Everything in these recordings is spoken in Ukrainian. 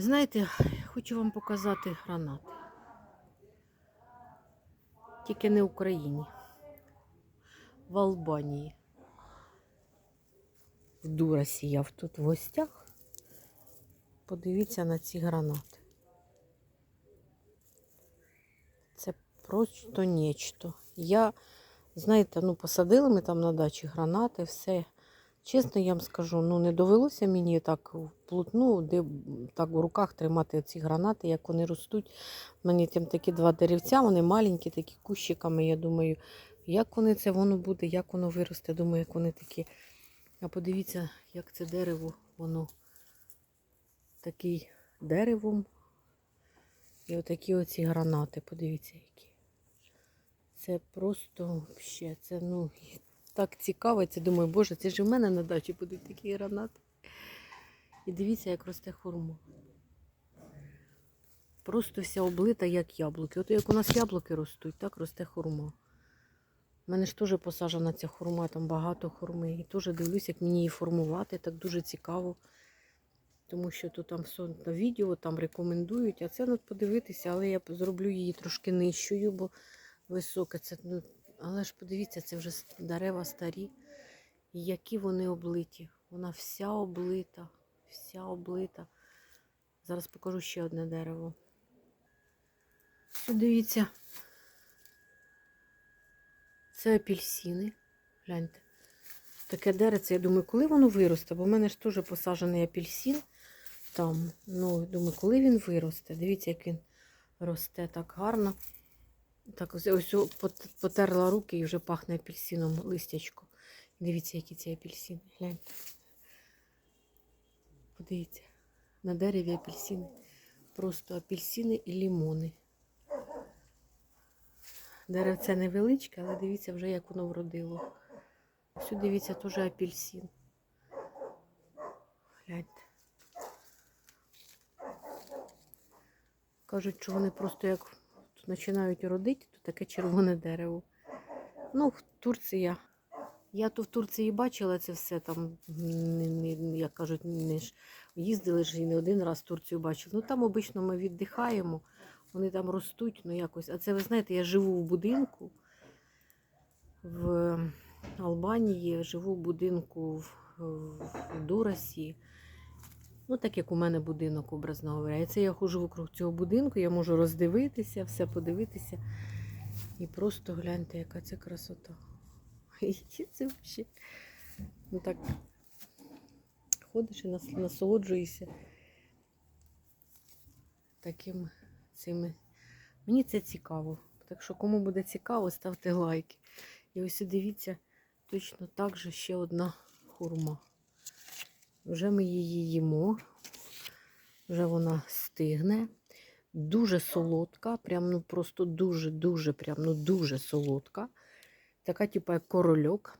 Знаєте, хочу вам показати гранати. Тільки не в Україні. В Албанії. В Дурасі я тут в гостях. Подивіться на ці гранати. Це просто нечто. Я, знаєте, ну посадили ми там на дачі гранати, все. Чесно, я вам скажу, ну не довелося мені так вплотну, де так в руках тримати ці гранати, як вони ростуть. У мене там такі два деревця, вони маленькі, такі кущиками. Я думаю, як вони це воно буде, як воно виросте. Думаю, як вони такі. А подивіться, як це дерево, воно такий деревом. І отакі оці гранати, подивіться, які. Це просто ще, це ну так цікаво. Це думаю, боже, це ж в мене на дачі будуть такі гранати. І дивіться, як росте хурма. Просто вся облита, як яблуки. От як у нас яблуки ростуть, так росте хурма. У мене ж теж посаджена ця хурма, там багато хурми. І теж дивлюсь, як мені її формувати, так дуже цікаво. Тому що тут там все на відео там рекомендують, а це ну, подивитися, але я зроблю її трошки нижчою, бо високе. Це, ну, але ж подивіться, це вже дерева старі. Які вони облиті. Вона вся облита, вся облита. Зараз покажу ще одне дерево. Ось Дивіться. Це апельсини. Гляньте. Таке дереце, я думаю, коли воно виросте, бо в мене ж теж посаджений апельсин там. Ну, думаю, коли він виросте. Дивіться, як він росте так гарно. Так, ось, ось потерла руки і вже пахне апельсином листячко. Дивіться, які ці апельсини. Гляньте. Подивіться. На дереві апельсини. Просто апельсини і лімони. Деревце невеличке, але дивіться вже, як воно вродило. Ось дивіться, теж апельсин. Гляньте. Кажуть, що вони просто як починають родити, то таке червоне дерево. Ну, Турція. Я то в Турції бачила це все там, як кажуть, не ж їздили ж і не один раз Турцію бачили. Ну там обично ми віддихаємо, вони там ростуть, ну якось. А це ви знаєте, я живу в будинку в Албанії, живу в будинку в, в Дурасі. Ну, так як у мене будинок, образно говоря. І це я ходжу вокруг цього будинку, я можу роздивитися, все подивитися. І просто гляньте, яка це красота. Це взагалі. Ну так ходиш і насолоджуєшся таким цими. Мені це цікаво. Так що, кому буде цікаво, ставте лайки. І ось дивіться, точно так же ще одна хурма. Вже ми її їмо. Вже вона стигне. Дуже солодка, прям ну просто дуже-дуже, прям ну дуже солодка. Така, типу, як корольок.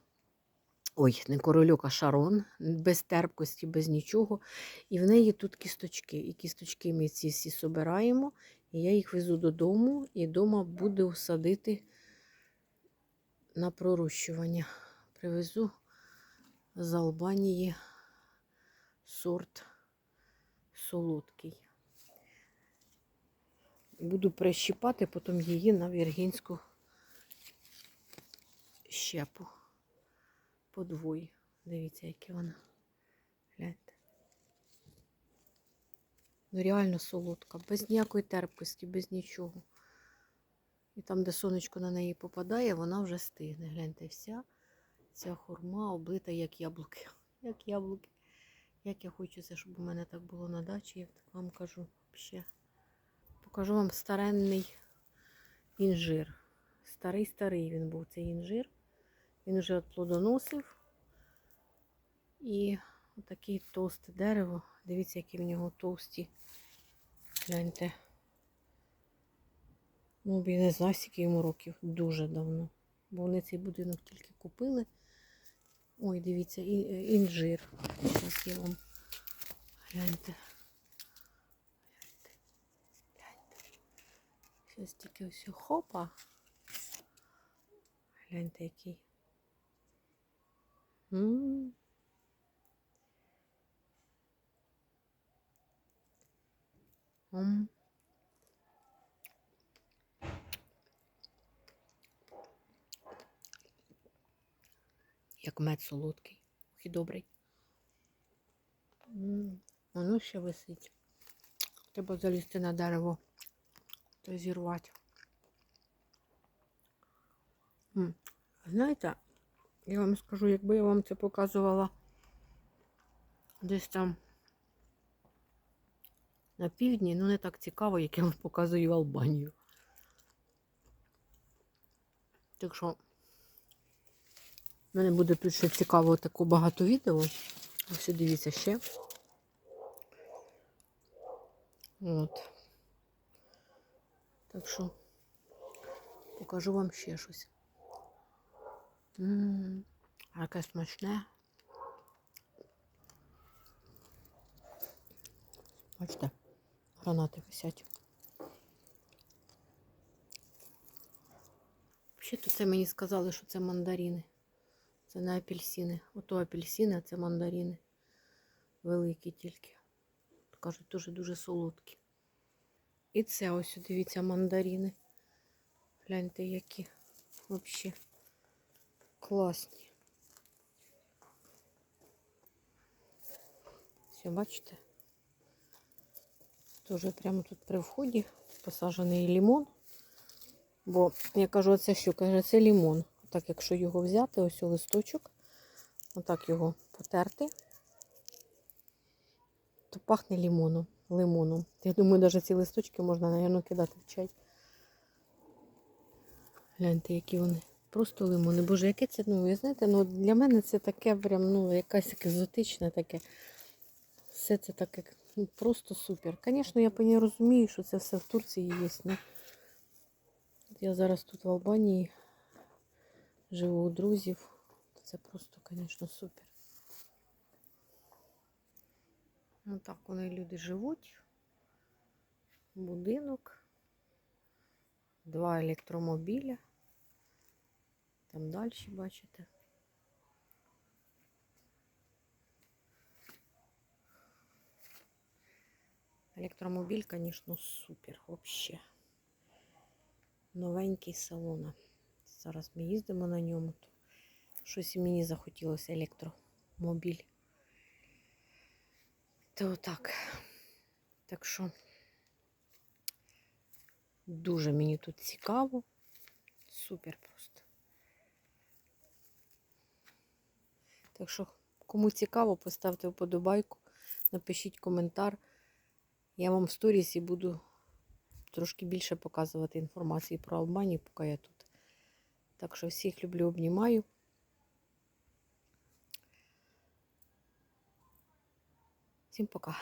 Ой, не корольок, а шарон, без терпкості, без нічого. І в неї тут кісточки. І кісточки ми ці всі собираємо. І я їх везу додому, і вдома буду садити на пророщування. Привезу з Албанії сорт солодкий. Буду прищіпати потім її на віргінську щепу. Подвоє. Дивіться, яке вона. Гляньте. Ну, реально солодка, без ніякої терпкості, без нічого. І там, де сонечко на неї попадає, вона вже стигне. Гляньте, вся ця хурма облита, як яблуки. Як яблуки. Як я хочу це, щоб у мене так було на дачі, я так вам кажу ще. Покажу вам старенний інжир. Старий-старий він був цей інжир. Він вже отплодоносив. І отаке товсте дерево. Дивіться, які в нього товсті. Гляньте. Ну, я не знаю, скільки йому років. Дуже давно. Бо вони цей будинок тільки купили. Ой, дивіться, е, інжир. Зараз я вам гляньте. Гляньте. Гляньте. Зараз тільки ось хопа. Гляньте, який. М. М. Як мед солодкий, і добрий. Воно ще висить. Треба залізти на дерево та зірвати. Знаєте, я вам скажу, якби я вам це показувала десь там на півдні, ну не так цікаво, як я вам показую Албанію. Так що в мене буде тут ще цікаво таку багато відео. Ось дивіться ще. От. Так що покажу вам ще щось. М, Яке смачне. Бачите, гранати висять. Взагалі-то це мені сказали, що це мандарини. Це не апельсини. Ото апельсини, а це мандарини. Великі тільки. Кажуть, дуже дуже солодкі. І це ось, дивіться, мандарини. Гляньте, які взагалі класні. Все, бачите? Тоже прямо тут при вході посаджений лимон. Бо я кажу, оце що? Каже, це лимон. Так, якщо його взяти, ось у листочок, отак його потерти, то пахне лимоном. лимоном. Я думаю, навіть ці листочки можна, мабуть, кидати в чай. Гляньте, які вони. Просто лимони. Боже, яке це, ну, ви знаєте, ну для мене це таке прям, ну, якась екзотичне таке. Все це таке ну, просто супер. Звісно, я по розумію, що це все в Турції є. Ну, я зараз тут в Албанії живу у друзів. Це просто, звісно, супер. Ну так вони люди живуть. Будинок, два електромобіля. Там далі, бачите. Електромобіль, звісно, супер вообще. Новенький салон. Зараз ми їздимо на ньому. Щось і мені захотілося електромобіль. То так. Так що дуже мені тут цікаво. Супер просто. Так що, кому цікаво, поставте вподобайку, напишіть коментар. Я вам в сторісі буду трошки більше показувати інформації про Албанію, поки я тут. Так що всіх люблю, обнімаю. Всім пока.